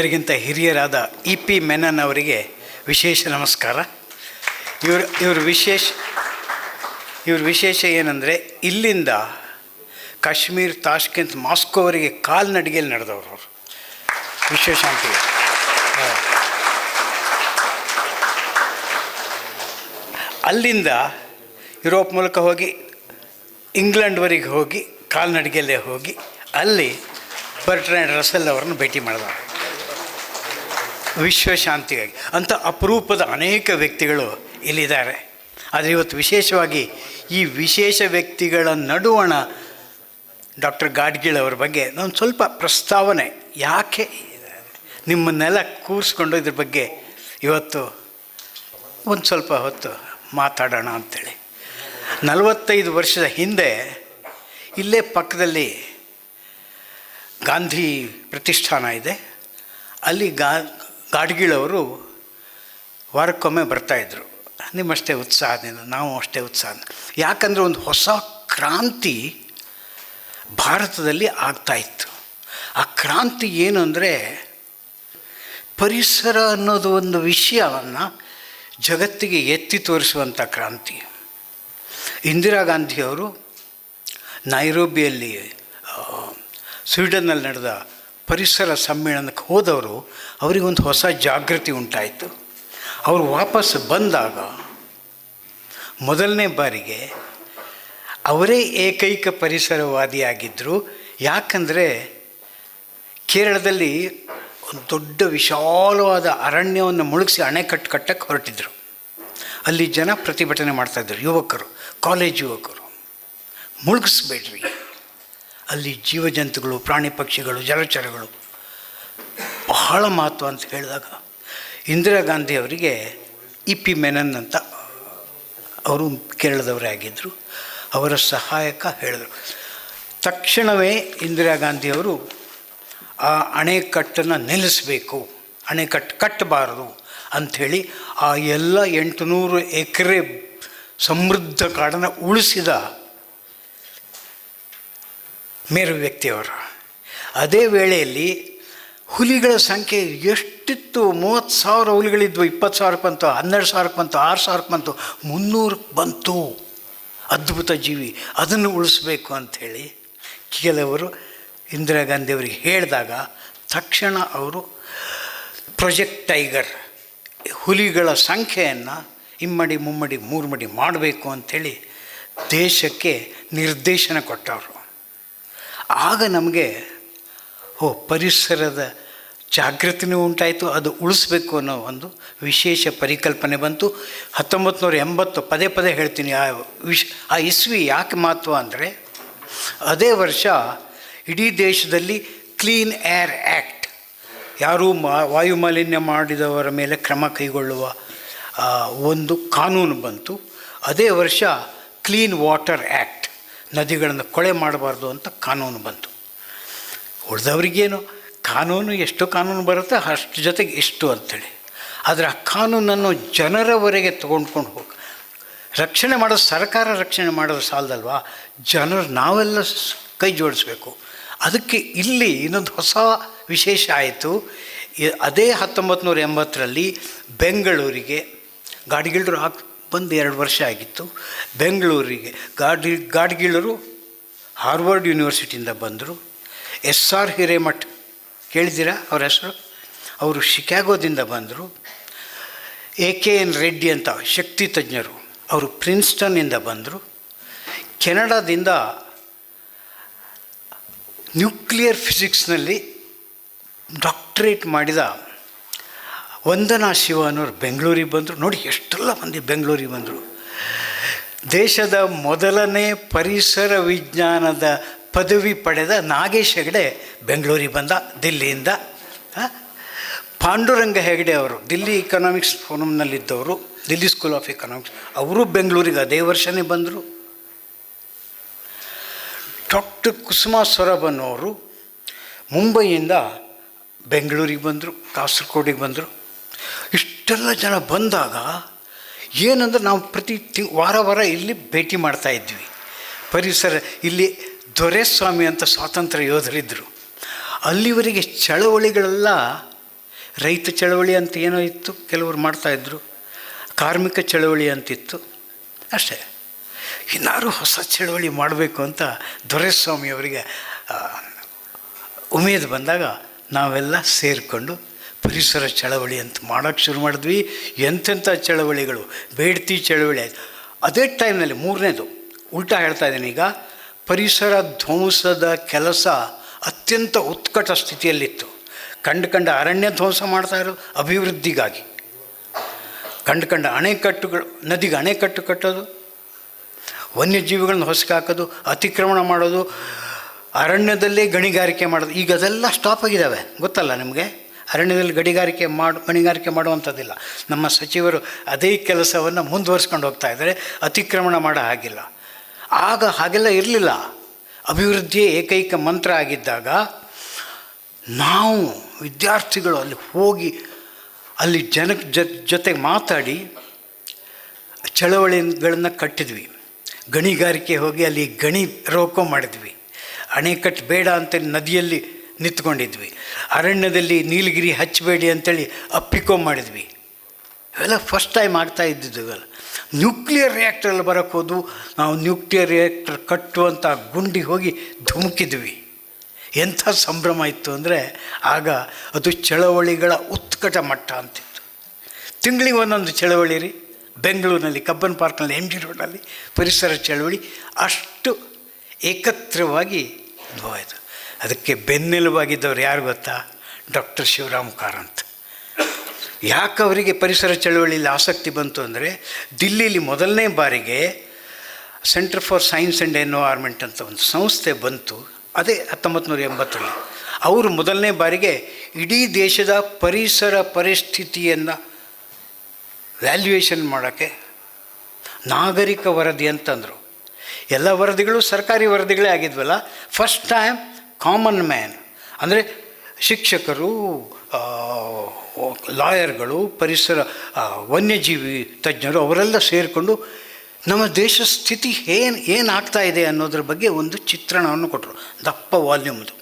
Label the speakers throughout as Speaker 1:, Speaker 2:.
Speaker 1: ಎಲ್ಲರಿಗಿಂತ ಹಿರಿಯರಾದ E P Menon ಅವರಿಗೆ ವಿಶೇಷ ನಮಸ್ಕಾರ. ಇವರು, ಇವ್ರ ವಿಶೇಷ ಇವ್ರ ವಿಶೇಷ ಏನಂದರೆ ಇಲ್ಲಿಂದ ಕಾಶ್ಮೀರ್ ತಾಷ್ಕೆಂತ್ ಮಾಸ್ಕೋವರೆಗೆ ಕಾಲ್ನಡಿಗೆಯಲ್ಲಿ ನಡೆದವರು ಅವರು. ವಿಶೇಷ. ಅಲ್ಲಿಂದ ಯುರೋಪ್ ಮೂಲಕ ಹೋಗಿ, ಇಂಗ್ಲೆಂಡ್ವರೆಗೆ ಹೋಗಿ ಕಾಲ್ನಡಿಗೆಯಲ್ಲೇ ಹೋಗಿ, ಅಲ್ಲಿ ಬರ್ಟ್ರ್ಯಾಂಡ್ ರಸೆಲ್ ಅವರನ್ನು ಭೇಟಿ ಮಾಡಿದವರು. ವಿಶ್ವಶಾಂತಿಗಾಗಿ. ಅಂಥ ಅಪರೂಪದ ಅನೇಕ ವ್ಯಕ್ತಿಗಳು ಇಲ್ಲಿದ್ದಾರೆ. ಆದರೆ ಇವತ್ತು ವಿಶೇಷವಾಗಿ ಈ ವಿಶೇಷ ವ್ಯಕ್ತಿಗಳ ನಡುವಣ ಡಾಕ್ಟರ್ ಗಾಡ್ಗಿಳ್ ಅವರ ಬಗ್ಗೆ ನಾನು ಸ್ವಲ್ಪ ಪ್ರಸ್ತಾವನೆ ಯಾಕೆ ನಿಮ್ಮನ್ನೆಲ್ಲ ಕೂರಿಸ್ಕೊಂಡು ಇದ್ರ ಬಗ್ಗೆ ಇವತ್ತು ಒಂದು ಸ್ವಲ್ಪ ಹೊತ್ತು ಮಾತಾಡೋಣ ಅಂಥೇಳಿ ನಲವತ್ತೈದು ವರ್ಷದ ಹಿಂದೆ ಇಲ್ಲೇ ಪಕ್ಕದಲ್ಲಿ ಗಾಂಧಿ ಪ್ರತಿಷ್ಠಾನ ಇದೆ. ಅಲ್ಲಿ ಗಾ ಗಾಡ್ಗೀಳವರು ವಾರಕ್ಕೊಮ್ಮೆ ಬರ್ತಾಯಿದ್ರು ನಿಮ್ಮಷ್ಟೇ ಉತ್ಸಾಹದಿಂದ ನಾವು ಅಷ್ಟೇ ಉತ್ಸಾಹ. ಯಾಕಂದರೆ ಒಂದು ಹೊಸ ಕ್ರಾಂತಿ ಭಾರತದಲ್ಲಿ ಆಗ್ತಾಯಿತ್ತು ಆ ಕ್ರಾಂತಿ ಏನು ಅಂದರೆ ಪರಿಸರ ಅನ್ನೋದು ಒಂದು ವಿಷಯವನ್ನು ಜಗತ್ತಿಗೆ ಎತ್ತಿ ತೋರಿಸುವಂಥ ಕ್ರಾಂತಿ. ಇಂದಿರಾ ಗಾಂಧಿಯವರು ನೈರೋಬಿಯಲ್ಲಿ ಸ್ವೀಡನ್ನಲ್ಲಿ ನಡೆದ ಪರಿಸರ ಸಮ್ಮೇಳನಕ್ಕೆ ಹೋದವರು ಅವರಿಗೊಂದು ಹೊಸ ಜಾಗೃತಿ ಉಂಟಾಯಿತು. ಅವರು ವಾಪಸ್ ಬಂದಾಗ ಮೊದಲನೇ ಬಾರಿಗೆ ಅವರೇ ಏಕೈಕ ಪರಿಸರವಾದಿಯಾಗಿದ್ದರು ಯಾಕಂದರೆ ಕೇರಳದಲ್ಲಿ ಒಂದು ದೊಡ್ಡ ವಿಶಾಲವಾದ ಅರಣ್ಯವನ್ನು ಮುಳುಗಿಸಿ ಅಣೆಕಟ್ಟು ಕಟ್ಟಕ್ಕೆ ಹೊರಟಿದ್ರು. ಅಲ್ಲಿ ಜನ ಪ್ರತಿಭಟನೆ ಮಾಡ್ತಾಯಿದ್ರು ಯುವಕರು, ಕಾಲೇಜ್ ಯುವಕರು. ಮುಳುಗಿಸ್ಬೇಡ್ರಿ. ಅಲ್ಲಿ ಜೀವಜಂತುಗಳು, ಪ್ರಾಣಿ ಪಕ್ಷಿಗಳು, ಜಲಚರಗಳು. ಬಹಳ ಮಹತ್ವ ಅಂತ ಹೇಳಿದಾಗ ಇಂದಿರಾ ಗಾಂಧಿ ಅವರಿಗೆ ಇ ಪಿ ಮೆನನ್ ಅಂತ ಅವರು ಕೇರಳದವರೇ ಆಗಿದ್ದರು ಅವರ ಸಹಾಯಕ ಹೇಳಿದರು. ತಕ್ಷಣವೇ ಇಂದಿರಾ ಗಾಂಧಿಯವರು ಆ ಅಣೆಕಟ್ಟನ್ನು ನಿಲ್ಲಿಸಬೇಕು, ಅಣೆಕಟ್ಟು ಕಟ್ಟಬಾರದು ಅಂಥೇಳಿ ಆ ಎಲ್ಲ ಎಂಟುನೂರು ಎಕರೆ ಸಮೃದ್ಧ ಕಾಡನ್ನು ಉಳಿಸಿದ ಮೇರು ವ್ಯಕ್ತಿಯವರು. ಅದೇ ವೇಳೆಯಲ್ಲಿ ಹುಲಿಗಳ ಸಂಖ್ಯೆ ಎಷ್ಟಿತ್ತು? ಮೂವತ್ತು ಸಾವಿರ ಹುಲಿಗಳಿದ್ವು, ಇಪ್ಪತ್ತು ಸಾವಿರಕ್ಕೆ ಬಂತು, ಹನ್ನೆರಡು ಸಾವಿರಕ್ಕೆ ಬಂತು, ಆರು ಸಾವಿರಕ್ಕೆ ಬಂತು, ಮುನ್ನೂರಕ್ಕೆ ಬಂತು. ಅದ್ಭುತ ಜೀವಿ, ಅದನ್ನು ಉಳಿಸ್ಬೇಕು ಅಂಥೇಳಿ ಕೆಲವರು ಇಂದಿರಾ ಗಾಂಧಿಯವರಿಗೆ ಹೇಳಿದಾಗ ತಕ್ಷಣ ಅವರು ಪ್ರೊಜೆಕ್ಟ್ ಟೈಗರ್, ಹುಲಿಗಳ ಸಂಖ್ಯೆಯನ್ನು ಇಮ್ಮಡಿ, ಮುಮ್ಮಡಿ, ಮೂರು ಮಡಿ ಮಾಡಬೇಕು ಅಂಥೇಳಿ ದೇಶಕ್ಕೆ ನಿರ್ದೇಶನ ಕೊಟ್ಟವರು. ಆಗ ನಮಗೆ, ಓ, ಪರಿಸರದ ಜಾಗೃತಿನೂ ಉಂಟಾಯಿತು, ಅದು ಉಳಿಸ್ಬೇಕು ಅನ್ನೋ ಒಂದು ವಿಶೇಷ ಪರಿಕಲ್ಪನೆ ಬಂತು. ಹತ್ತೊಂಬತ್ತು ನೂರ ಎಂಬತ್ತು, ಪದೇ ಪದೇ ಹೇಳ್ತೀನಿ, ಆ ವಿಶ್ ಆ ಇಸ್ವಿ ಯಾಕೆ ಮಹತ್ವ ಅಂದರೆ, ಅದೇ ವರ್ಷ ಇಡೀ ದೇಶದಲ್ಲಿ ಕ್ಲೀನ್ ಏರ್ ಆ್ಯಕ್ಟ್ ಯಾರೂ ಮಾ, ವಾಯುಮಾಲಿನ್ಯ ಮಾಡಿದವರ ಮೇಲೆ ಕ್ರಮ ಕೈಗೊಳ್ಳುವ ಒಂದು ಕಾನೂನು ಬಂತು. ಅದೇ ವರ್ಷ ಕ್ಲೀನ್ ವಾಟರ್ ಆ್ಯಕ್ಟ್ ನದಿಗಳನ್ನು ಕೊಳೆ ಮಾಡಬಾರ್ದು ಅಂತ ಕಾನೂನು ಬಂತು. ಉಳಿದವ್ರಿಗೇನು ಕಾನೂನು ಎಷ್ಟು ಕಾನೂನು ಬರುತ್ತೆ ಅಷ್ಟು ಜೊತೆಗೆ ಇಷ್ಟು ಅಂಥೇಳಿ ಆದರೆ ಆ ಕಾನೂನನ್ನು ಜನರವರೆಗೆ ತೊಗೊಂಡ್ಕೊಂಡು ಹೋಗಿ. ರಕ್ಷಣೆ ಮಾಡೋದು ಸರ್ಕಾರ ರಕ್ಷಣೆ ಮಾಡೋದು ಸಾಲದಲ್ವಾ? ಜನರು ನಾವೆಲ್ಲ ಕೈ ಜೋಡಿಸ್ಬೇಕು. ಅದಕ್ಕೆ ಇಲ್ಲಿ ಇನ್ನೊಂದು ಹೊಸ ವಿಶೇಷ ಆಯಿತು. ಅದೇ ಹತ್ತೊಂಬತ್ತು ನೂರ ಎಂಬತ್ತರಲ್ಲಿ ಬೆಂಗಳೂರಿಗೆ ಗಾಡಿಗಿಳರು ಹಾಕಿ ಬಂದು ಎರಡು ವರ್ಷ ಆಗಿತ್ತು. ಬೆಂಗಳೂರಿಗೆ ಗಾಡಿ, ಗಾಡ್ಗಿಳರು ಹಾರ್ವರ್ಡ್ ಯೂನಿವರ್ಸಿಟಿಯಿಂದ ಬಂದರು. ಎಸ್ ಆರ್ ಹಿರೇಮಠ್, ಕೇಳಿದ್ದೀರಾ ಅವ್ರ ಹೆಸರು? ಅವರು ಶಿಕಾಗೋದಿಂದ ಬಂದರು. ಎ ಕೆ ಎನ್ ರೆಡ್ಡಿ ಅಂತ ಶಕ್ತಿ ತಜ್ಞರು ಅವರು ಪ್ರಿನ್ಸ್ಟನ್ನಿಂದ ಬಂದರು. ಕೆನಡಾದಿಂದ ನ್ಯೂಕ್ಲಿಯರ್ ಫಿಸಿಕ್ಸ್ನಲ್ಲಿ ಡಾಕ್ಟ್ರೇಟ್ ಮಾಡಿದ ವಂದನಾ ಶಿವ ಅನ್ನೋರು ಬೆಂಗಳೂರಿಗೆ ಬಂದರು. ನೋಡಿ ಎಷ್ಟೆಲ್ಲ ಮಂದಿ ಬೆಂಗಳೂರಿಗೆ ಬಂದರು. ದೇಶದ ಮೊದಲನೇ ಪರಿಸರ ವಿಜ್ಞಾನದ ಪದವಿ ಪಡೆದ ನಾಗೇಶ್ ಹೆಗಡೆ ಬೆಂಗಳೂರಿಗೆ ಬಂದ, ದಿಲ್ಲಿಯಿಂದ? ಪಾಂಡುರಂಗ ಹೆಗಡೆ ಅವರು, ದಿಲ್ಲಿ ಇಕನಾಮಿಕ್ಸ್ ಫೋರಮ್ನಲ್ಲಿದ್ದವರು ದಿಲ್ಲಿ ಸ್ಕೂಲ್ ಆಫ್ ಎಕನಾಮಿಕ್ಸ್ ಅವರು ಬೆಂಗಳೂರಿಗೆ ಅದೇ ವರ್ಷನೇ ಬಂದರು. ಡಾಕ್ಟರ್ ಕುಸುಮಾ ಸೊರಬನ್ ಅವರು ಮುಂಬೈಯಿಂದ ಬೆಂಗಳೂರಿಗೆ ಬಂದರು, ಕಾಸರಗೋಡಿಗೆ ಬಂದರು. ಇಷ್ಟೆಲ್ಲ ಜನ ಬಂದಾಗ ಏನಂದ್ರೆ ನಾವು ಪ್ರತಿ ತಿ ವಾರ ವಾರ ಇಲ್ಲಿ ಭೇಟಿ ಮಾಡ್ತಾ ಇದ್ವಿ. ಪರಿಸರ, ಇಲ್ಲಿ ದೊರೆಸ್ವಾಮಿ ಅಂತ ಸ್ವಾತಂತ್ರ್ಯ ಯೋಧರಿದ್ದರು ಅಲ್ಲಿವರೆಗೆ ಚಳವಳಿಗಳೆಲ್ಲ ರೈತ ಚಳವಳಿ ಅಂತ ಏನೋ ಇತ್ತು, ಕೆಲವರು ಮಾಡ್ತಾಯಿದ್ರು ಕಾರ್ಮಿಕ ಚಳವಳಿ ಅಂತಿತ್ತು ಅಷ್ಟೇ. ಇನ್ನಾರು ಹೊಸ ಚಳವಳಿ ಮಾಡಬೇಕು ಅಂತ ದೊರೆಸ್ವಾಮಿಯವರಿಗೆ ಅವರಿಗೆ ಉಮೇದು ಬಂದಾಗ ನಾವೆಲ್ಲ ಸೇರಿಕೊಂಡು ಪರಿಸರ ಚಳವಳಿ ಅಂತ ಮಾಡೋಕ್ಕೆ ಶುರು ಮಾಡಿದ್ವಿ. ಎಂಥೆಂಥ ಚಳವಳಿಗಳು? ಬೇಡ್ತಿ ಚಳವಳಿ. ಆಯಿತು ಅದೇ ಟೈಮ್ನಲ್ಲಿ ಮೂರನೇದು, ಉಲ್ಟಾ ಹೇಳ್ತಾ ಇದ್ದೀನಿ ಈಗ, ಪರಿಸರ ಧ್ವಂಸದ ಕೆಲಸ ಅತ್ಯಂತ ಉತ್ಕಟ ಸ್ಥಿತಿಯಲ್ಲಿತ್ತು. ಕಂಡು ಕಂಡ ಅರಣ್ಯ ಧ್ವಂಸ ಮಾಡ್ತಾ ಇರೋದು ಅಭಿವೃದ್ಧಿಗಾಗಿ. ಕಂಡು ಕಂಡ ಅಣೆಕಟ್ಟುಗಳು, ನದಿಗೆ ಅಣೆಕಟ್ಟು ಕಟ್ಟೋದು, ವನ್ಯಜೀವಿಗಳನ್ನ ಹೊಸಕಾಕೋದು ಅತಿಕ್ರಮಣ ಮಾಡೋದು, ಅರಣ್ಯದಲ್ಲೇ ಗಣಿಗಾರಿಕೆ ಮಾಡೋದು, ಈಗ ಅದೆಲ್ಲ ಸ್ಟಾಪ್ ಆಗಿದ್ದಾವೆ. ಗೊತ್ತಲ್ಲ ನಿಮಗೆ? ಅರಣ್ಯದಲ್ಲಿ ಗಣಿಗಾರಿಕೆ ಮಾಡಿ ಗಣಿಗಾರಿಕೆ ಮಾಡುವಂಥದ್ದಿಲ್ಲ. ನಮ್ಮ ಸಚಿವರು ಅದೇ ಕೆಲಸವನ್ನು ಮುಂದುವರಿಸ್ಕೊಂಡು ಹೋಗ್ತಾ ಇದ್ದಾರೆ. ಅತಿಕ್ರಮಣ ಮಾಡೋ ಹಾಗಿಲ್ಲ. ಆಗ ಹಾಗೆಲ್ಲ ಇರಲಿಲ್ಲ. ಅಭಿವೃದ್ಧಿಯೇ ಏಕೈಕ ಮಂತ್ರ ಆಗಿದ್ದಾಗ ನಾವು ವಿದ್ಯಾರ್ಥಿಗಳು ಅಲ್ಲಿ ಹೋಗಿ ಅಲ್ಲಿ ಜನ ಜೊತೆ ಮಾತಾಡಿ ಚಳವಳಿಗಳನ್ನು ಕಟ್ಟಿದ್ವಿ. ಗಣಿಗಾರಿಕೆ ಹೋಗಿ ಅಲ್ಲಿ ಗಣಿ ರೋಕೋ ಮಾಡಿದ್ವಿ. ಅಣೆಕಟ್ಟು ಬೇಡ ಅಂತ ನದಿಯಲ್ಲಿ ನಿಂತ್ಕೊಂಡಿದ್ವಿ. ಅರಣ್ಯದಲ್ಲಿ ನೀಲಗಿರಿ ಹಚ್ಚಬೇಡಿ ಅಂತೇಳಿ ಅಪ್ಪಿಕೋ ಮಾಡಿದ್ವಿ. ಇವೆಲ್ಲ ಫಸ್ಟ್ ಟೈಮ್ ಆಗ್ತಾ ಇದ್ದಿದ್ದು ನ್ಯೂಕ್ಲಿಯರ್ ರಿಯಾಕ್ಟ್ರಲ್ಲಿ ಬರೋಕ್ಕೆ ಹೋದ್ವು. ನಾವು ನ್ಯೂಕ್ಲಿಯರ್ ರಿಯಾಕ್ಟರ್ ಕಟ್ಟುವಂಥ ಗುಂಡಿ ಹೋಗಿ ಧುಮುಕಿದ್ವಿ. ಎಂಥ ಸಂಭ್ರಮ ಇತ್ತು ಅಂದರೆ ಆಗ ಅದು ಚಳವಳಿಗಳ ಉತ್ಕಟ ಮಟ್ಟ ಅಂತಿತ್ತು. ತಿಂಗಳಿಗೆ ಒಂದೊಂದು ಚಳವಳಿ ರೀ. ಬೆಂಗಳೂರಿನಲ್ಲಿ, ಕಬ್ಬನ್ ಪಾರ್ಕ್ನಲ್ಲಿ ಎಂ ಜಿ ರೋಡಲ್ಲಿ ಪರಿಸರ ಚಳವಳಿ ಅಷ್ಟು ಏಕತ್ರವಾಗಿ ಅನುಭವ ಅದಕ್ಕೆ ಬೆನ್ನೆಲುಬಾಗಿದ್ದವ್ರು ಯಾರು ಗೊತ್ತಾ? ಡಾಕ್ಟರ್ ಶಿವರಾಮ್ ಕಾರಂತ್. ಯಾಕೆ ಅವರಿಗೆ ಪರಿಸರ ಚಳವಳಿಯಲ್ಲಿ ಆಸಕ್ತಿ ಬಂತು ಅಂದರೆ ದಿಲ್ಲಿಲಿ ಮೊದಲನೇ ಬಾರಿಗೆ centre for science and environment ಅಂತ ಒಂದು ಸಂಸ್ಥೆ ಬಂತು. ಅದೇ ಹತ್ತೊಂಬತ್ತು ನೂರ ಎಂಬತ್ತರಲ್ಲಿ. ಅವರು ಮೊದಲನೇ ಬಾರಿಗೆ ಇಡೀ ದೇಶದ ಪರಿಸರ ಪರಿಸ್ಥಿತಿಯನ್ನು ವ್ಯಾಲ್ಯೂಯೇಷನ್ ಮಾಡೋಕ್ಕೆ ನಾಗರಿಕ ವರದಿ ಅಂತಂದರು. ಎಲ್ಲ ವರದಿಗಳು ಸರ್ಕಾರಿ ವರದಿಗಳೇ ಆಗಿದ್ವಲ್ಲ? ಫಸ್ಟ್ ಟೈಮ್ ಕಾಮನ್ ಮ್ಯಾನ್ ಅಂದರೆ ಶಿಕ್ಷಕರು ಲಾಯರ್ಗಳು, ಪರಿಸರ ವನ್ಯಜೀವಿ ತಜ್ಞರು ಅವರೆಲ್ಲ ಸೇರಿಕೊಂಡು ನಮ್ಮ ದೇಶ ಸ್ಥಿತಿ ಏನು, ಏನಾಗ್ತಾ ಇದೆ ಅನ್ನೋದ್ರ ಬಗ್ಗೆ ಒಂದು ಚಿತ್ರಣವನ್ನು ಕೊಟ್ಟರು. ದಪ್ಪ ವಾಲ್ಯೂಮ್ದು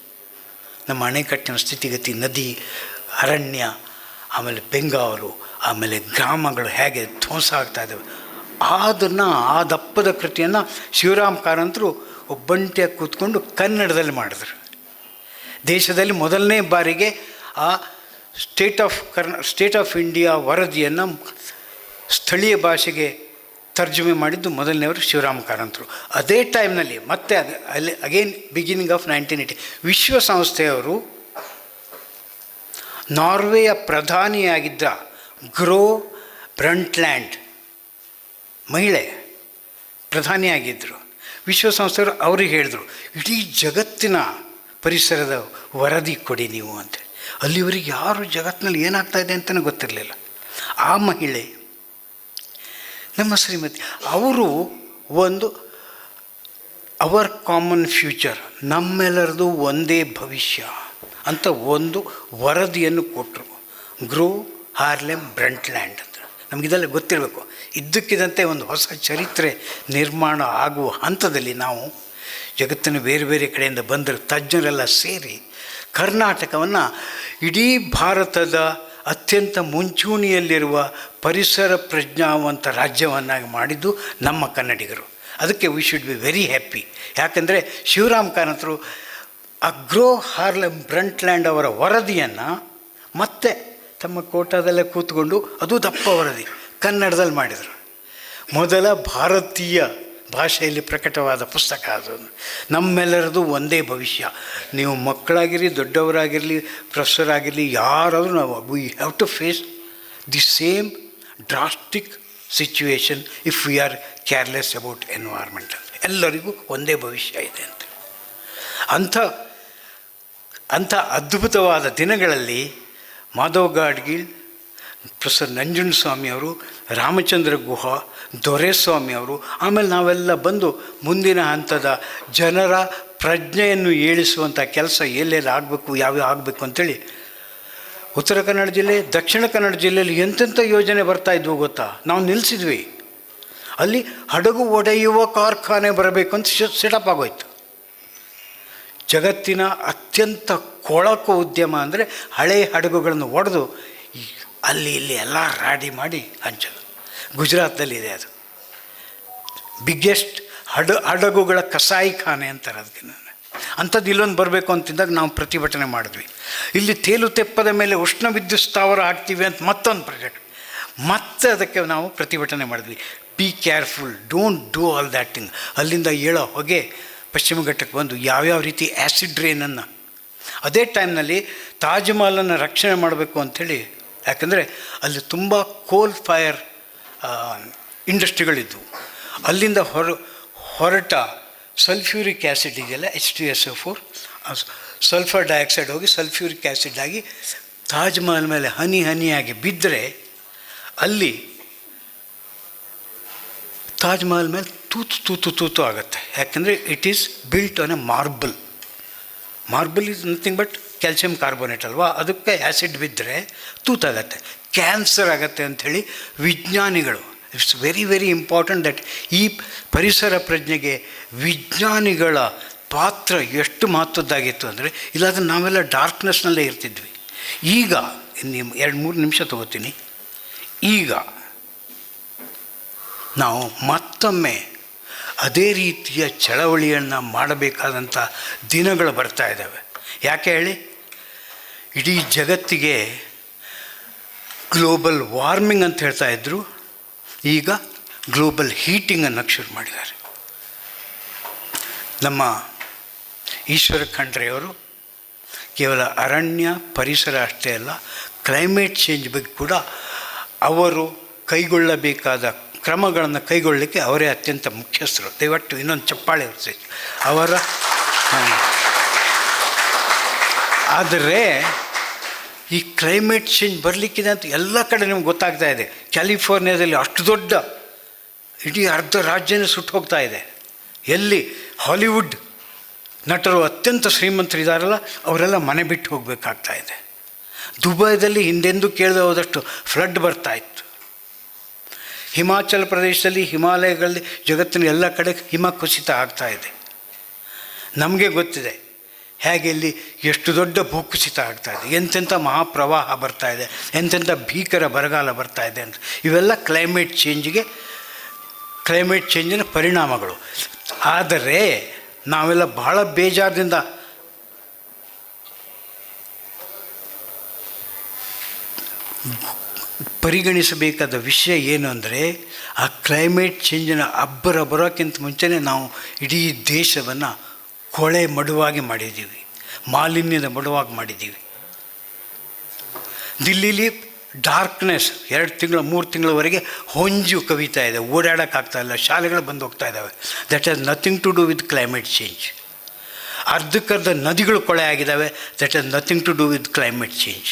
Speaker 1: ನಮ್ಮ ಅಣೆಕಟ್ಟಿನ ಸ್ಥಿತಿಗತಿ, ನದಿ, ಅರಣ್ಯ, ಆಮೇಲೆ ಬೆಂಗಾವಲು, ಆಮೇಲೆ ಗ್ರಾಮಗಳು ಹೇಗೆ ಧ್ವಂಸ ಆಗ್ತಾ ಇದ್ದಾವೆ. ಅದನ್ನು ಆ ದಪ್ಪದ ಕೃತಿಯನ್ನು ಶಿವರಾಮ್ ಕಾರಂತರು ಒಬ್ಬಂಟಿಯಾಗಿ ಕೂತ್ಕೊಂಡು ಕನ್ನಡದಲ್ಲಿ ಮಾಡಿದ್ರು. ದೇಶದಲ್ಲಿ ಮೊದಲನೇ ಬಾರಿಗೆ ಆ ಸ್ಟೇಟ್ ಆಫ್ ಕರ್ನ ಸ್ಟೇಟ್ ಆಫ್ ಇಂಡಿಯಾ ವರದಿಯನ್ನು ಸ್ಥಳೀಯ ಭಾಷೆಗೆ ತರ್ಜುಮೆ ಮಾಡಿದ್ದು ಮೊದಲನೇವರು ಶಿವರಾಮ ಕಾರಂತರು ಅದೇ ಟೈಮ್ನಲ್ಲಿ ಮತ್ತೆ ಅದು, ಅಲ್ಲಿ again beginning of nineteen eighty ವಿಶ್ವಸಂಸ್ಥೆಯವರು ನಾರ್ವೆಯ ಪ್ರಧಾನಿಯಾಗಿದ್ದ ಗ್ರೋ ಬ್ರಂಟ್ಲ್ಯಾಂಡ್ ಮಹಿಳೆ ಪ್ರಧಾನಿಯಾಗಿದ್ದರು ವಿಶ್ವಸಂಸ್ಥೆಯವರು ಅವ್ರಿಗೆ ಹೇಳಿದರು, ಇಡೀ ಜಗತ್ತಿನ ಪರಿಸರದ ವರದಿ ಕೊಡಿ ನೀವು ಅಂತೇಳಿ ಅಲ್ಲಿವರೆಗೆ ಯಾರು ಜಗತ್ತಿನಲ್ಲಿ ಏನಾಗ್ತಾ ಇದೆ ಅಂತಲೇ ಗೊತ್ತಿರಲಿಲ್ಲ. ಆ ಮಹಿಳೆ, ನಮ್ಮ ಶ್ರೀಮತಿ, ಅವರು ಒಂದು ಅವರ್ ಕಾಮನ್ ಫ್ಯೂಚರ್ ನಮ್ಮೆಲ್ಲರದು ಒಂದೇ ಭವಿಷ್ಯ ಅಂತ ಒಂದು ವರದಿಯನ್ನು ಕೊಟ್ಟರು ಗ್ರೋ ಹಾರ್ಲೆಮ್ ಬ್ರಂಟ್ಲ್ಯಾಂಡ್ ಅಂತ. ನಮಗಿದೆಲ್ಲ ಗೊತ್ತಿರಬೇಕು. ಇದ್ದಕ್ಕಿದ್ದಂತೆ ಒಂದು ಹೊಸ ಚರಿತ್ರೆ ನಿರ್ಮಾಣ ಆಗುವ ಹಂತದಲ್ಲಿ ನಾವು ಜಗತ್ತಿನ ಬೇರೆ ಬೇರೆ ಕಡೆಯಿಂದ ಬಂದರು ತಜ್ಞರೆಲ್ಲ ಸೇರಿ ಕರ್ನಾಟಕವನ್ನು ಇಡೀ ಭಾರತದ ಅತ್ಯಂತ ಮುಂಚೂಣಿಯಲ್ಲಿರುವ ಪರಿಸರ ಪ್ರಜ್ಞಾವಂತ ರಾಜ್ಯವನ್ನಾಗಿ ಮಾಡಿದ್ದು ನಮ್ಮ ಕನ್ನಡಿಗರು. ಅದಕ್ಕೆ we should be very happy ಯಾಕಂದರೆ ಶಿವರಾಮ್ ಕಾರಂತರು ಅಗ್ರೋ ಹಾರ್ಲೆಮ್ ಬ್ರಂಟ್ಲ್ಯಾಂಡ್ ಅವರ ವರದಿಯನ್ನು ಮತ್ತೆ ತಮ್ಮ ಕೋಟಾದಲ್ಲೇ ಕೂತ್ಕೊಂಡು ಅದು ದಪ್ಪ ವರದಿ ಕನ್ನಡದಲ್ಲಿ ಮಾಡಿದರು. ಮೊದಲ ಭಾರತೀಯ ಭಾಷೆಯಲ್ಲಿ ಪ್ರಕಟವಾದ ಪುಸ್ತಕ ಅದು. ನಮ್ಮೆಲ್ಲರದು ಒಂದೇ ಭವಿಷ್ಯ. ನೀವು ಮಕ್ಕಳಾಗಿರಲಿ, ದೊಡ್ಡವರಾಗಿರಲಿ ಪ್ರೊಫೆಸರ್ ಆಗಿರಲಿ ಯಾರಾದರೂ ನಾವು we have to face the same drastic situation if we are careless about environment ಎಲ್ಲರಿಗೂ ಒಂದೇ ಭವಿಷ್ಯ ಇದೆ ಅಂತ. ಅಂಥ ಅಂಥ ಅದ್ಭುತವಾದ ದಿನಗಳಲ್ಲಿ ಮಾಧವ್ ಗಾಡ್ಗೀಳ್ ಪ್ರೊಫೆಸರ್ ಅವರು, ರಾಮಚಂದ್ರ ಗುಹ ಗುಹಾ ದೊರೆಸ್ವಾಮಿಯವರು ಆಮೇಲೆ ನಾವೆಲ್ಲ ಬಂದು ಮುಂದಿನ ಹಂತದ ಜನರ ಪ್ರಜ್ಞೆಯನ್ನು ಏಳಿಸುವಂಥ ಕೆಲಸ ಎಲ್ಲೆಲ್ಲಿ ಆಗಬೇಕು, ಯಾವ್ಯಾವ ಆಗಬೇಕು ಅಂತೇಳಿ ಉತ್ತರ ಕನ್ನಡ ಜಿಲ್ಲೆ, ದಕ್ಷಿಣ ಕನ್ನಡ ಜಿಲ್ಲೆಯಲ್ಲಿ ಎಂತೆಂಥ ಯೋಜನೆ ಬರ್ತಾ ಇದ್ವು ಗೊತ್ತಾ? ನಾವು ನಿಲ್ಲಿಸಿದ್ವಿ ಅಲ್ಲಿ ಹಡಗು ಒಡೆಯುವ ಕಾರ್ಖಾನೆ ಬರಬೇಕು ಅಂತ ಸೆಟಪ್ ಆಗೋಯ್ತು. ಜಗತ್ತಿನ ಅತ್ಯಂತ ಕೊಳಕು ಉದ್ಯಮ ಅಂದರೆ ಹಳೆಯ ಹಡಗುಗಳನ್ನು ಒಡೆದು ಅಲ್ಲಿ ಇಲ್ಲಿ ಎಲ್ಲ ರಾಡಿ ಮಾಡಿ ಹಂಚೋದು ಗುಜರಾತ್ನಲ್ಲಿದೆ ಅದು. ಬಿಗ್ಗೆಸ್ಟ್ ಹಡ, ಹಡಗುಗಳ ಕಸಾಯಿಖಾನೆ ಅಂತಾರೆ ಅದಕ್ಕೆ ನಾನು. ಅಂಥದ್ದು ಇಲ್ಲೊಂದು ಬರಬೇಕು ಅಂತಿದ್ದಾಗ ನಾವು ಪ್ರತಿಭಟನೆ ಮಾಡಿದ್ವಿ. ಇಲ್ಲಿ ತೇಲು ತೆಪ್ಪದ ಮೇಲೆ ಉಷ್ಣ ವಿದ್ಯುತ್ ಸ್ಥಾವರ ಹಾಕ್ತೀವಿ ಅಂತ ಮತ್ತೊಂದು ಪ್ರಾಜೆಕ್ಟ್. ಮತ್ತೆ ಅದಕ್ಕೆ ನಾವು ಪ್ರತಿಭಟನೆ ಮಾಡಿದ್ವಿ. Be careful don't do all that thing ಅಲ್ಲಿಂದ ಏಳೋ ಹೊಗೆ ಪಶ್ಚಿಮ ಘಟ್ಟಕ್ಕೆ ಬಂದು ಯಾವ್ಯಾವ ರೀತಿ ಆ್ಯಸಿಡ್ ರೇನನ್ನು ಅದೇ ಟೈಮ್ನಲ್ಲಿ ತಾಜ್ಮಹಲನ್ನು ರಕ್ಷಣೆ ಮಾಡಬೇಕು ಅಂಥೇಳಿ ಯಾಕಂದರೆ ಅಲ್ಲಿ ತುಂಬ ಕೋಲ್ ಫೈರ್ ಇಂಡಸ್ಟ್ರಿಗಳಿದ್ದವು ಅಲ್ಲಿಂದ ಹೊರ, ಹೊರಟ ಸಲ್ಫ್ಯೂರಿಕ್ ಆ್ಯಸಿಡ್ ಇದೆಯಲ್ಲ H T S O four sulphur dioxide ಹೋಗಿ ಸಲ್ಫ್ಯೂರಿಕ್ ಆ್ಯಸಿಡ್ ಆಗಿ ತಾಜ್ ಮಹಲ್ ಮೇಲೆ ಹನಿ ಹನಿಯಾಗಿ ಬಿದ್ದರೆ ಅಲ್ಲಿ ತಾಜ್ ಮಹಲ್ ಮೇಲೆ ತೂತು ತೂತು ತೂತು ಆಗುತ್ತೆ. ಯಾಕೆಂದರೆ it is built on a marble marble is nothing but calcium carbonate ಅಲ್ವಾ? ಅದಕ್ಕೆ ಆ್ಯಸಿಡ್ ಬಿದ್ದರೆ ತೂತಾಗತ್ತೆ. ಕ್ಯಾನ್ಸರ್ ಆಗತ್ತೆ ಅಂಥೇಳಿ ವಿಜ್ಞಾನಿಗಳು it's very very important that ಈ ಪರಿಸರ ಪ್ರಜ್ಞೆಗೆ ವಿಜ್ಞಾನಿಗಳ ಪಾತ್ರ ಎಷ್ಟು ಮಹತ್ವದ್ದಾಗಿತ್ತು ಅಂದರೆ, ಇಲ್ಲಾಂದ್ರೆ ನಾವೆಲ್ಲ ಡಾರ್ಕ್ನೆಸ್ನಲ್ಲೇ ಇರ್ತಿದ್ವಿ. ಈಗ ನಿಮ್ಮ ಎರಡು ಮೂರು ನಿಮಿಷ ತಗೋತೀನಿ. ಈಗ ನಾವು ಮತ್ತೊಮ್ಮೆ ಅದೇ ರೀತಿಯ ಚಳವಳಿಯನ್ನು ಮಾಡಬೇಕಾದಂಥ ದಿನಗಳು ಬರ್ತಾ ಇದ್ದಾವೆ. ಯಾಕೆ ಹೇಳಿ? ಇಡೀ ಜಗತ್ತಿಗೆ ಗ್ಲೋಬಲ್ ವಾರ್ಮಿಂಗ್ ಅಂತ ಹೇಳ್ತಾ ಇದ್ದರು ಈಗ ಗ್ಲೋಬಲ್ ಹೀಟಿಂಗ್ ಅನ್ನೋಕ್ಕೆ ಶುರು ಮಾಡಿದ್ದಾರೆ. ನಮ್ಮ ಈಶ್ವರ ಖಂಡ್ರೆಯವರು ಕೇವಲ ಅರಣ್ಯ, ಪರಿಸರ ಅಷ್ಟೇ ಅಲ್ಲ ಕ್ಲೈಮೇಟ್ ಚೇಂಜ್ ಬಗ್ಗೆ ಕೂಡ ಅವರು ಕೈಗೊಳ್ಳಬೇಕಾದ ಕ್ರಮಗಳನ್ನು ಕೈಗೊಳ್ಳಲಿಕ್ಕೆ ಅವರೇ ಅತ್ಯಂತ ಮುಖ್ಯಸ್ಥರು. ದಯವಿಟ್ಟು ಇನ್ನೊಂದು ಚಪ್ಪಾಳೆ ಹೊರಿಸಿ ಅವರ. ಆದರೆ ಈ ಕ್ಲೈಮೇಟ್ ಚೇಂಜ್ ಬರಲಿಕ್ಕಿದೆ ಅಂತ ಎಲ್ಲ ಕಡೆ ನಿಮ್ಗೆ ಗೊತ್ತಾಗ್ತಾ ಇದೆ. ಕ್ಯಾಲಿಫೋರ್ನಿಯಾದಲ್ಲಿ ಅಷ್ಟು ದೊಡ್ಡ ಇಡೀ ಅರ್ಧ ರಾಜ್ಯನೇ ಸುಟ್ಟು ಹೋಗ್ತಾ ಇದೆ. ಎಲ್ಲಿ ಹಾಲಿವುಡ್ ನಟರು ಅತ್ಯಂತ ಶ್ರೀಮಂತರಿದ್ದಾರಲ್ಲ ಅವರೆಲ್ಲ ಮನೆ ಬಿಟ್ಟು ಹೋಗಬೇಕಾಗ್ತಾ ಇದೆ. ದುಬೈದಲ್ಲಿ ಹಿಂದೆಂದೂ ಕೇಳದೆ ಹೋದಷ್ಟು ಫ್ಲಡ್ ಬರ್ತಾ ಇತ್ತು. ಹಿಮಾಚಲ ಪ್ರದೇಶದಲ್ಲಿ, ಹಿಮಾಲಯಗಳಲ್ಲಿ, ಜಗತ್ತಿನ ಎಲ್ಲ ಕಡೆ ಹಿಮ ಕುಸಿತ ಆಗ್ತಾ ಇದೆ. ನಮಗೆ ಗೊತ್ತಿದೆ ಹೇಗೆ ಇಲ್ಲಿ ಎಷ್ಟು ದೊಡ್ಡ ಭೂಕುಸಿತ ಆಗ್ತಾ ಇದೆ, ಎಂತೆಂಥ ಮಹಾಪ್ರವಾಹ ಬರ್ತಾ ಇದೆ, ಎಂತೆಂಥ ಭೀಕರ ಬರಗಾಲ ಬರ್ತಾ ಇದೆ ಅಂತ. ಇವೆಲ್ಲ ಕ್ಲೈಮೇಟ್ ಚೇಂಜಿಗೆ ಕ್ಲೈಮೇಟ್ ಚೇಂಜಿನ ಪರಿಣಾಮಗಳು. ಆದರೆ ನಾವೆಲ್ಲ ಬಹಳ ಬೇಜಾರದಿಂದ ಪರಿಗಣಿಸಬೇಕಾದ ವಿಷಯ ಏನು ಅಂದರೆ, ಆ ಕ್ಲೈಮೇಟ್ ಚೇಂಜಿನ ಅಬ್ಬರ ಬರೋಕ್ಕಿಂತ ಮುಂಚೆನೇ ನಾವು ಇಡೀ ದೇಶವನ್ನು ಕೊಳೆ ಮಡುವಾಗಿ ಮಾಡಿದ್ದೀವಿ. ಮಾಲಿನ್ಯದ ಮಡುವಾಗಿ ಮಾಡಿದ್ದೀವಿ. ದಿಲ್ಲಿಲಿ ಡಾರ್ಕ್ನೆಸ್ ಎರಡು ತಿಂಗಳು, ಮೂರು ತಿಂಗಳವರೆಗೆ ಹೊಂಜು ಕವಿತಾ ಇದೆ. ಓಡಾಡೋಕ್ಕಾಗ್ತಾ ಇಲ್ಲ. ಶಾಲೆಗಳು ಬಂದು ಹೋಗ್ತಾ ಇದ್ದಾವೆ that has nothing to do with climate change ಅರ್ಧಕ್ಕರ್ಧ ನದಿಗಳು ಕೊಳೆ ಆಗಿದ್ದಾವೆ that has nothing to do with climate change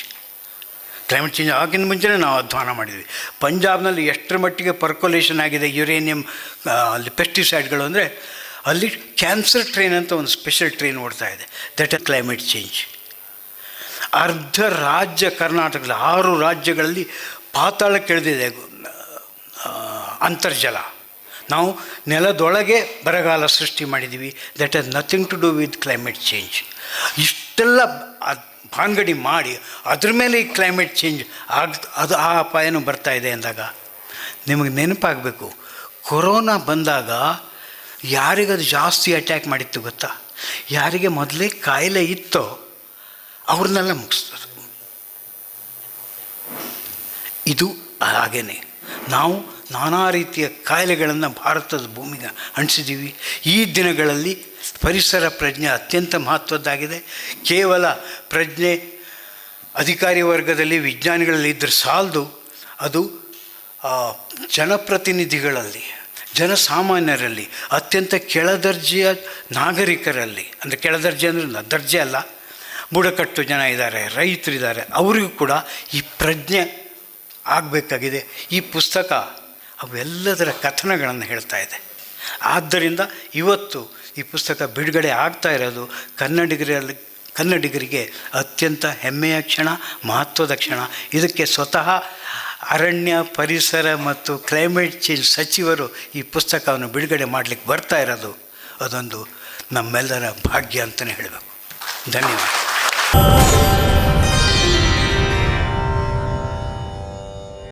Speaker 1: climate change ಆಗಿನ ಮುಂಚೆನೇ ನಾವು ಅಧ್ವಾನ ಮಾಡಿದ್ವಿ. ಪಂಜಾಬ್ನಲ್ಲಿ ಎಷ್ಟರ ಮಟ್ಟಿಗೆ ಪರ್ಕೊಲೇಷನ್ ಆಗಿದೆ ಯುರೇನಿಯಂ ಅಲ್ಲಿ ಪೆಸ್ಟಿಸೈಡ್ಗಳು ಅಂದರೆ ಅಲ್ಲಿ ಕ್ಯಾನ್ಸರ್ ಟ್ರೈನ್ ಅಂತ ಒಂದು ಸ್ಪೆಷಲ್ ಟ್ರೈನ್ ಓಡ್ತಾ ಇದೆ. ದಟ್ ಆರ್ ಕ್ಲೈಮೇಟ್ ಚೇಂಜ್ ಅರ್ಧ ರಾಜ್ಯ ಕರ್ನಾಟಕದ ಆರು ರಾಜ್ಯಗಳಲ್ಲಿ ಪಾತಾಳ ಕೆಳದಿದೆ. ಅಂತರ್ಜಲ. ನಾವು ನೆಲದೊಳಗೆ ಬರಗಾಲ ಸೃಷ್ಟಿ ಮಾಡಿದ್ದೀವಿ that has nothing to do with climate change ಇಷ್ಟೆಲ್ಲ ಭಾನ್ಗಡಿ ಮಾಡಿ ಅದ್ರ ಮೇಲೆ ಈ ಕ್ಲೈಮೇಟ್ ಚೇಂಜ್ ಆಗ, ಅದು ಆ ಅಪಾಯನೂ ಬರ್ತಾ ಇದೆ ಅಂದಾಗ ನಿಮಗೆ ನೆನಪಾಗಬೇಕು. ಕೊರೋನಾ ಬಂದಾಗ ಯಾರಿಗದು ಜಾಸ್ತಿ ಅಟ್ಯಾಕ್ ಮಾಡಿತ್ತು ಗೊತ್ತಾ? ಯಾರಿಗೆ ಮೊದಲೇ ಕಾಯಿಲೆ ಇತ್ತೋ ಅವ್ರನ್ನೆಲ್ಲ ಮುಗಿಸ್ತದೆ ಇದು ಹಾಗೇನೆ. ನಾವು ನಾನಾ ರೀತಿಯ ಕಾಯಿಲೆಗಳನ್ನು ಭಾರತದ ಭೂಮಿಗೆ ಅಂಟಿಸಿದ್ದೀವಿ ಈ ದಿನಗಳಲ್ಲಿ ಪರಿಸರ ಪ್ರಜ್ಞೆ ಅತ್ಯಂತ ಮಹತ್ವದ್ದಾಗಿದೆ. ಕೇವಲ ಪ್ರಜ್ಞೆ ಅಧಿಕಾರಿ ವರ್ಗದಲ್ಲಿ ವಿಜ್ಞಾನಿಗಳಲ್ಲಿ ಇದ್ದರೆ ಸಾಲದು. ಅದು ಜನಪ್ರತಿನಿಧಿಗಳಲ್ಲಿ. ಜನಸಾಮಾನ್ಯರಲ್ಲಿ, ಅತ್ಯಂತ ಕೆಳದರ್ಜೆಯ ನಾಗರಿಕರಲ್ಲಿ, ಅಂದರೆ ಕೆಳದರ್ಜೆ ಅಂದರೆ ದರ್ಜೆ ಅಲ್ಲ, ಬುಡಕಟ್ಟು ಜನ ಇದ್ದಾರೆ, ರೈತರಿದ್ದಾರೆ, ಅವರಿಗೂ ಕೂಡ ಈ ಪ್ರಜ್ಞೆ ಆಗಬೇಕಾಗಿದೆ. ಈ ಪುಸ್ತಕ ಅವೆಲ್ಲದರ ಕಥನಗಳನ್ನು ಹೇಳ್ತಾ ಇದೆ. ಆದ್ದರಿಂದ ಇವತ್ತು ಈ ಪುಸ್ತಕ ಬಿಡುಗಡೆ ಆಗ್ತಾ ಇರೋದು ಕನ್ನಡಿಗರಲ್ಲಿ, ಕನ್ನಡಿಗರಿಗೆ ಅತ್ಯಂತ ಹೆಮ್ಮೆಯ ಕ್ಷಣ, ಮಹತ್ವದ ಕ್ಷಣ. ಇದಕ್ಕೆ ಸ್ವತಃ ಅರಣ್ಯ ಪರಿಸರ ಮತ್ತು ಕ್ಲೈಮೇಟ್ ಚೇಂಜ್ ಸಚಿವರು ಈ ಪುಸ್ತಕವನ್ನು ಬಿಡುಗಡೆ ಮಾಡಲಿಕ್ಕೆ ಬರ್ತಾ ಇರೋದು. ಅದೊಂದು ನಮ್ಮೆಲ್ಲರ ಭಾಗ್ಯ ಅಂತಲೇ ಹೇಳಬೇಕು. ಧನ್ಯವಾದ.